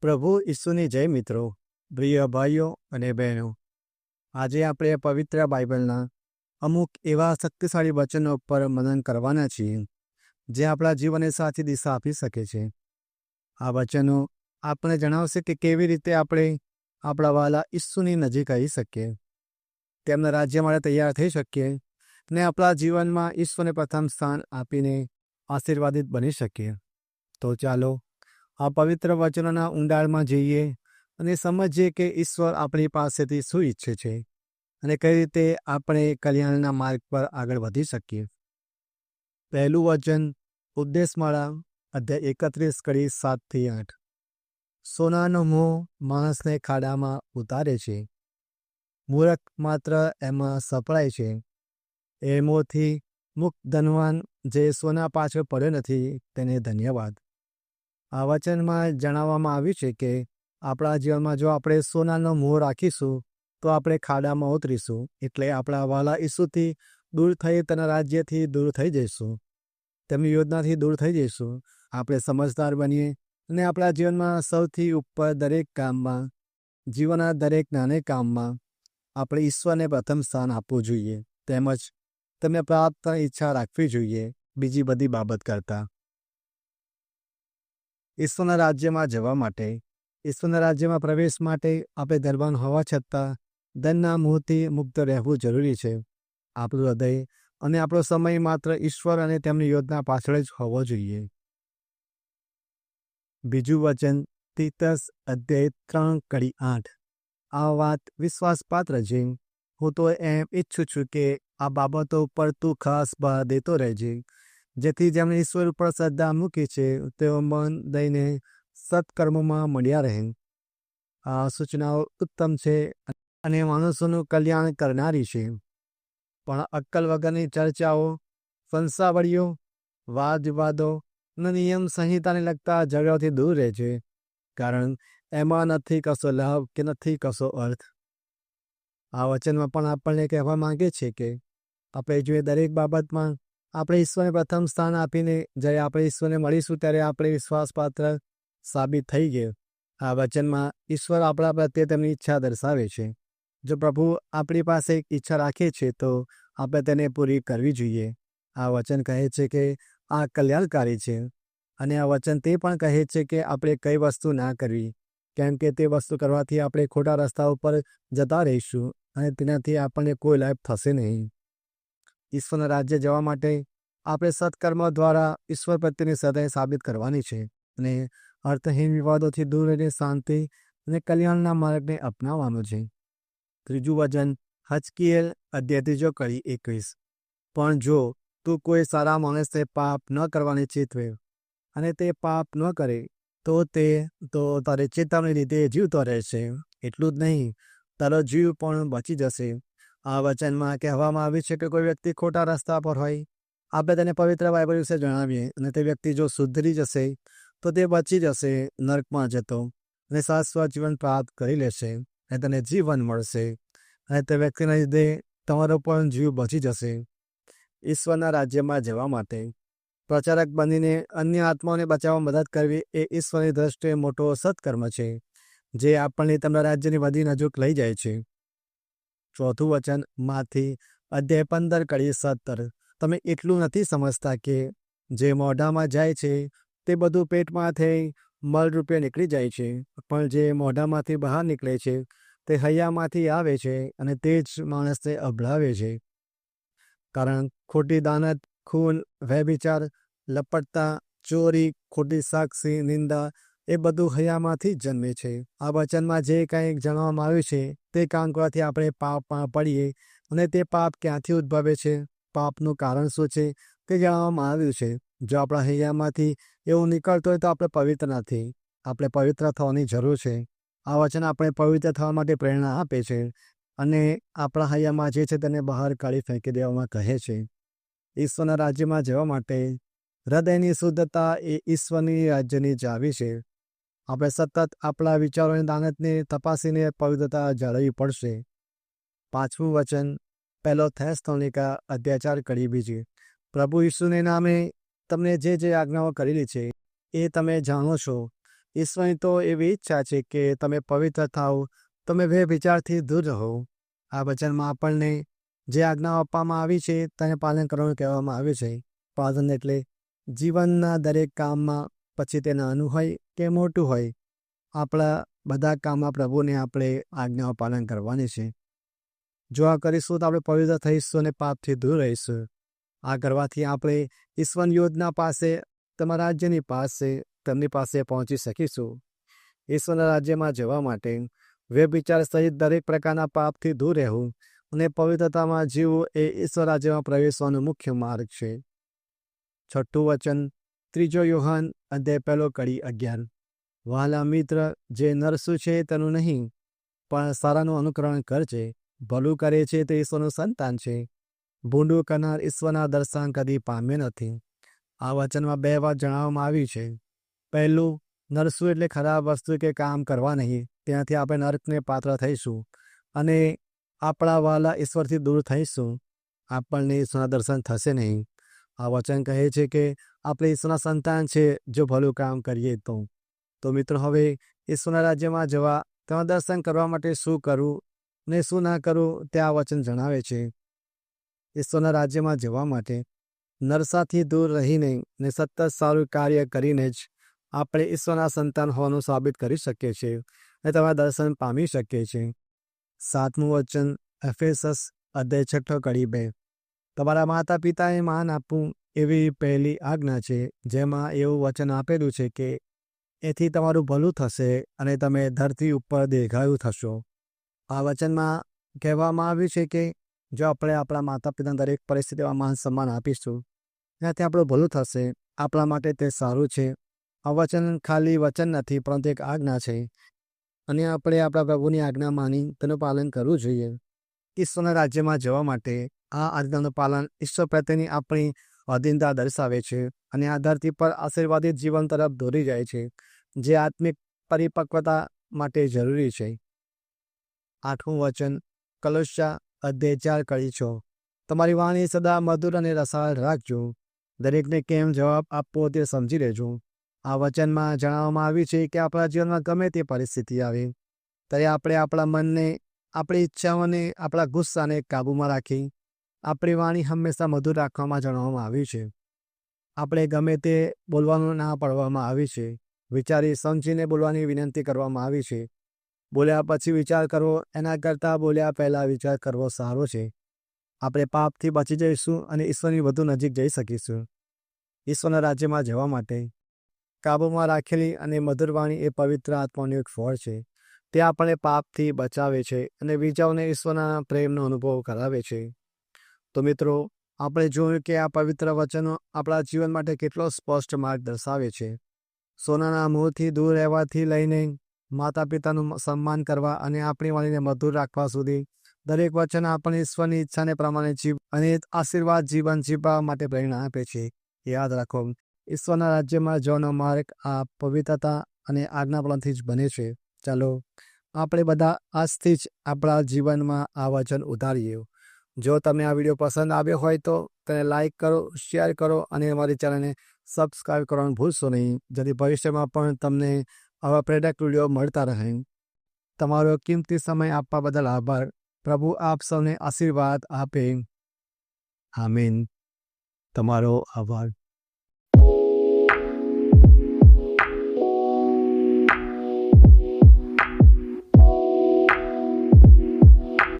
પ્રભુ ઈસુની જય મિત્રો, પ્રિય ભાઈઓ અને બહેનો. આજે આપણે પવિત્ર બાઇબલના અમુક એવા શક્તિશાળી વચનો પર મનન કરવાના છીએ, જે આપણા જીવનને સાચી દિશા આપી શકે છે. આ વચનો આપણે જણાવશે કે કેવી રીતે આપણે આપણા વાલા ઈસુની નજીક આવી શકીએ. તેમના રાજ્ય માટે તૈયાર થઈ શકીએ ને આપણા જીવનમાં ઈશ્વરને પ્રથમ સ્થાન આપીને આશીર્વાદિત બની શકીએ. તો ચાલો આ પવિત્ર વચનોના ઊંડાણમાં જઈએ અને સમજીએ કે ઈશ્વર આપણી પાસેથી શું ઈચ્છે છે અને કઈ રીતે આપણે કલ્યાણના માર્ગ પર આગળ વધી શકીએ. પહેલું વચન, ઉપદેશમાળા, અધ્યાય એકત્રીસ કડી સાતથી આઠ. સોનાનો મોહ માણસને ખાડામાં ઉતારે છે. મૂરખ માત્ર એમાં સપડાય છે. એ મોહથી મુક્ત ધનવાન જે સોના પાછળ પડ્યો નથી તેને ધન્યવાદ. આ વચનમાં જણાવવામાં આવ્યું છે કે, આપણા જીવનમાં જો આપણે સોનાનો મોહ રાખીશું, તો આપણે ખાડામાં ઉતરીશું, એટલે આપણા વાલા ઈસુથી દૂર થઈ તેના રાજ્યથી દૂર થઈ જઈશું. તેમની યોજનાથી દૂર થઈ જઈશું. આપણે સમજદાર બનીએ અને આપણા જીવનમાં સૌથી ઉપર દરેક કામમાં, જીવનના દરેક નાને કામમાં, આપણે ઈશ્વરને પ્રથમ સ્થાન આપવું જોઈએ. તેમજ, તેમને પ્રાપ્ત ઈચ્છા રાખવી જોઈએ. બીજી બધી બાબત કરતાં. ઈશ્વરના રાજ્યમાં જવા માટે ઈશ્વરના રાજ્યમાં પ્રવેશ માટે આપણે ધર્માન હોવા છતાં ધનના મોહથી મુક્ત રહેવું જરૂરી છે. આપણું હૃદય અને આપણો સમય માત્ર ઈશ્વર અને તેમની યોજના પાછળ જ હોવો જોઈએ. બીજું વચન તીતસ અધ્યાય ત્રણ કડી આઠ. આ વાત વિશ્વાસપાત્ર છે. હું તો એમ ઈચ્છું છું કે આ બાબતો પર તું ખાસ ભાર દેતો રહેજે. જેથી જેમણે ઈશ્વર ઉપર શ્રદ્ધા મૂકી છે, તેઓ મન દઈને સત્કર્મમાં મળ્યા રહે. આ સૂચનાઓ ઉત્તમ છે અને માણસોનું કલ્યાણ કરનારી છે. પણ અક્કલ વગરની ચર્ચાઓ સંસાવળીઓ વાદ વિવાદો અને નિયમ સંહિતાને લગતા ઝઘડાઓથી દૂર રહે છે, કારણ એમાં નથી કશો લાભ કે નથી કશો અર્થ. આ વચનમાં પણ આપણને કહેવા માંગે છે કે, આપણે જોઈએ દરેક બાબતમાં આપણે ઈશ્વરને પ્રથમ સ્થાન આપીને જ્યારે આપણે ઈશ્વરને મળીશું ત્યારે આપણે વિશ્વાસપાત્ર સાબિત થઈ ગયું. આ વચનમાં ઈશ્વર આપણા પ્રત્યે તેમની ઈચ્છા દર્શાવે છે. જો પ્રભુ આપણી પાસે એક ઈચ્છા રાખે છે, તો આપણે તેને પૂરી કરવી જોઈએ. આ વચન કહે છે કે આ કલ્યાણકારી છે અને આ વચન તે પણ કહે છે કે આપણે કઈ વસ્તુ ના કરવી. કેમ કે તે વસ્તુ કરવાથી આપણે ખોટા રસ્તા ઉપર જતા રહીશું અને તેનાથી આપણને કોઈ લાભ થશે નહીં. ઈશ્વરના રાજ્ય જવા માટે આપણે સત્કર્મ દ્વારા ઈશ્વર પ્રત્યેની સદાય સાબિત કરવાની છે અને અર્થહીન વિવાદોથી દૂર રહીને શાંતિ અને કલ્યાણના માર્ગને અપનાવવાનો છે. ત્રીજું વચન, હચકીએલ અધ્યાય ત્રીજો કરી એકવીસ. પણ જો તું કોઈ સારા માણસને પાપ ન કરવાની ચેતવે અને તે પાપ ન કરે, તો તે તો તારે ચેતવણી લીધે જીવતો રહેશે. એટલું જ નહીં, તારો જીવ પણ બચી જશે. આ વચનમાં કહેવામાં આવ્યું છે કે કોઈ વ્યક્તિ ખોટા રસ્તા પર હોય, આપણે તેને પવિત્ર બાઇબલ વિશે જણાવીએ અને તે વ્યક્તિ જો સુધરી જશે, તો તે બચી જશે, નર્કમાં જતો અને શાશ્વત જીવન પ્રાપ્ત કરી લેશે અને તેને જીવન મળશે અને તે વ્યક્તિના લીધે તમારો પણ જીવ બચી જશે. ઈશ્વરના રાજ્યમાં જવા માટે પ્રચારક બનીને અન્ય આત્માઓને બચાવવા મદદ કરવી એ ઈશ્વરની દ્રષ્ટિએ મોટો સત્કર્મ છે, જે આપણને તેમના રાજ્યની વધી નજીક લઈ જાય છે. ચોથું વચન, માંથી અધ્યાય પંદર કડી સત્તર. તમે એટલું નથી સમજતા કે જે મોઢામાં જાય છે, તે બધું પેટમાંથી મલરૂપે નીકળી જાય છે. પણ જે મોઢામાંથી બહાર નીકળે છે, તે હૈયામાંથી આવે છે અને તે જ માણસને અભળાવે છે. કારણ ખોટી દાનત, ખૂન, વ્યભિચાર, લપટતા, ચોરી, ખોટી સાક્ષી, નિંદા એ બધું હૈયામાંથી જન્મે છે. આ વચનમાં જે કંઈક જણાવવામાં આવ્યું છે તે કામ કરવાથી આપણે પાપમાં પડીએ અને તે પાપ ક્યાંથી ઉદ્ભવે છે? પાપનું કારણ શું છે? તે જણાવવામાં આવ્યું છે. જો આપણા હૈયામાંથી એવું નીકળતું હોય તો આપણે પવિત્ર નથી. આપણે પવિત્ર થવાની જરૂર છે. આ વચન આપણે પવિત્ર થવા માટે પ્રેરણા આપે છે અને આપણા હૈયામાં જે છે તેને બહાર કાઢી ફેંકી દેવામાં કહે છે. ઈશ્વરના રાજ્યમાં જવા માટે હૃદયની શુદ્ધતા એ ઈશ્વરની રાજ્યની ચાવી છે. આપણે સતત આપણા વિચારોની દાનતને તપાસીને પવિત્રતા જાળવવી પડશે. પાંચમું વચન, પહેલો થેસ્તોનિકા અત્યાચાર કરી બીજી. પ્રભુ ઈસુને નામે તમને જે જે આજ્ઞાઓ કરેલી છે, એ તમે જાણો છો. ઈશ્વરની તો એવી ઈચ્છા છે કે તમે પવિત્ર થાઓ તમે બે વિચારથી દૂર રહો. આ વચનમાં આપણને જે આજ્ઞાઓ આપવામાં આવી છે, તેને પાલન કરવાનું કહેવામાં આવ્યું છે. પાલન એટલે જીવનના દરેક કામમાં પછી તે નાનું હોય કે મોટું હોય, આપણા બધા કામમાં પ્રભુને આપણે આજ્ઞાઓ પાલન કરવાની છે. જો આ કરીશું તો આપણે પવિત્ર થઈશું અને પાપથી દૂર રહીશું. આ કરવાથી આપણે ઈશ્વર યોજના પાસે, તમારા રાજ્યની પાસે, તેમની પાસે પહોંચી શકીશું. ઈશ્વરના રાજ્યમાં જવા માટે વ્યભિચાર સહિત દરેક પ્રકારના પાપથી દૂર રહેવું અને પવિત્રતામાં જીવવું એ ઈશ્વર રાજ્યમાં પ્રવેશવાનો મુખ્ય માર્ગ છે. છઠ્ઠું વચન ત્રીજો યોહાન, અધ્યાય પહેલો કડી અગિયાર. વહાલા મિત્ર, જે નરસું છે તેનું નહીં, પણ સારાનું અનુકરણ કરજે ભલું કરે છે તે ઈશ્વરનું સંતાન છે. ભૂંડું કરનાર ઈશ્વરના દર્શન કદી પામ્યો નથી. આ વચનમાં બે વાત જણાવવામાં આવી છે. પહેલું, નરસું એટલે ખરાબ વસ્તુ કે કામ કરવા નહીં, ત્યાંથી આપણે નર્કને પાત્ર થઈશું અને આપણા વાલા ઈશ્વરથી દૂર થઈશું. આપણને ઈશ્વરના દર્શન થશે નહીં. આ વચન કહે છે કે આપણે ઈશ્વરના સંતાન છે, જો ભલું કામ કરીએ તો. તો મિત્રો, હવે ઈશ્વરના રાજ્યમાં જવા તેમાં દર્શન કરવા માટે શું કરવું ને શું ના કરવું તે આ વચન જણાવે છે. ઈશ્વરના રાજ્યમાં જવા માટે નરસાથી દૂર રહીને ને સતત સારું કાર્ય કરીને જ આપણે ઈશ્વરના સંતાન હોવાનું સાબિત કરી શકીએ છીએ અને તમારા દર્શન પામી શકીએ છીએ. સાતમું વચન, એફેસસ અધ્યાય છઠ્ઠો કડી બે. તમારા માતા પિતાએ માન આપવું એવી પહેલી આજ્ઞા છે, જેમાં એવું વચન આપેલું છે કે એથી તમારું ભલું થશે અને તમે ધરતી ઉપર દેખાયું થશો. આ વચનમાં કહેવામાં આવ્યું છે કે જો આપણે આપણા માતા પિતાની દરેક પરિસ્થિતિમાં માન સન્માન આપીશું, ત્યાંથી આપણું ભલું થશે, આપણા માટે તે સારું છે. આ વચન ખાલી વચન નથી પરંતુ એક આજ્ઞા છે. અને આપણે આપણા પ્રભુની આજ્ઞા માની તેનું પાલન કરવું જોઈએ. ઈશ્વરના રાજ્યમાં જવા માટે આ આજ્ઞાનું પાલન ઈશ્વર પ્રત્યેની આપણી અધીનતા દર્શાવે છે અને આ ધરતી પર આશીર્વાદિત જીવન તરફ દોરી જાય છે, જે આત્મિક પરિપક્વતા માટે જરૂરી છે. આઠમું વચન કલુષ્યા અધ્યાય ચાર કરી છો. તમારી વાણી સદા મધુર અને રસાળ રાખજો. દરેકને કેમ જવાબ આપવો તે સમજી લેજો. આ વચનમાં જણાવવામાં આવ્યું છે કે આપણા જીવનમાં ગમે તે પરિસ્થિતિ આવે, ત્યારે આપણે આપણા મનને આપણી ઈચ્છાઓને આપણા ગુસ્સાને કાબૂમાં રાખી, આપણી વાણી હંમેશા મધુર રાખવામાં જણાવવામાં આવ્યું છે. આપણે ગમે તે બોલવાનું ના પાડવામાં આવી છે, વિચારી સમજીને બોલવાની વિનંતી કરવામાં આવી છે. બોલ્યા પછી વિચાર કરવો, એના કરતાં બોલ્યા પહેલાં વિચાર કરવો સારો છે. આપણે પાપથી બચી જઈશું અને ઈશ્વરની વધુ નજીક જઈ શકીશું. ઈશ્વરના રાજ્યમાં જવા માટે કાબૂમાં રાખેલી અને મધુર વાણી એ પવિત્ર આત્માનું એક ફળ છે. તે આપણને પાપથી બચાવે છે અને બીજાઓને ઈશ્વરના પ્રેમનો અનુભવ કરાવે છે. તો મિત્રો, આપણે જોયું કે આ પવિત્ર વચનો આપણા જીવન માટે કેટલો સ્પષ્ટ માર્ગ દર્શાવે છે. સોનાના મોહથી દૂર રહેવાથી લઈને માતા પિતાનું સન્માન કરવા અને આપણી વાણીને મધુર રાખવા સુધી દરેક વચન આપણને ઈશ્વરની ઈચ્છાને પ્રમાણે જીવ અને આશીર્વાદ જીવન જીવવા માટે પ્રેરણા આપે છે. યાદ રાખો, ઈશ્વરના રાજ્યમાં જવાનો માર્ગ આ પવિત્રતા અને આજ્ઞાપણથી જ બને છે. ચાલો આપણે બધા આજથી જ આપણા જીવનમાં આ વચન ઉતારીએ. જો તમને આ વીડિયો પસંદ આવ્યો હોય તો તેને લાઈક કરો, શેર કરો અને અમારી ચેનલને સબસ્ક્રાઈબ કરવાનું ભૂલશો નહીં. જેથી ભવિષ્યમાં પણ તમને આવા પ્રેરક વીડિયો મળતા રહે. તમારો કિંમતી સમય આપવા બદલ આભાર. પ્રભુ આપ સૌને આશીર્વાદ આપે. આમીન. તમારો આભાર.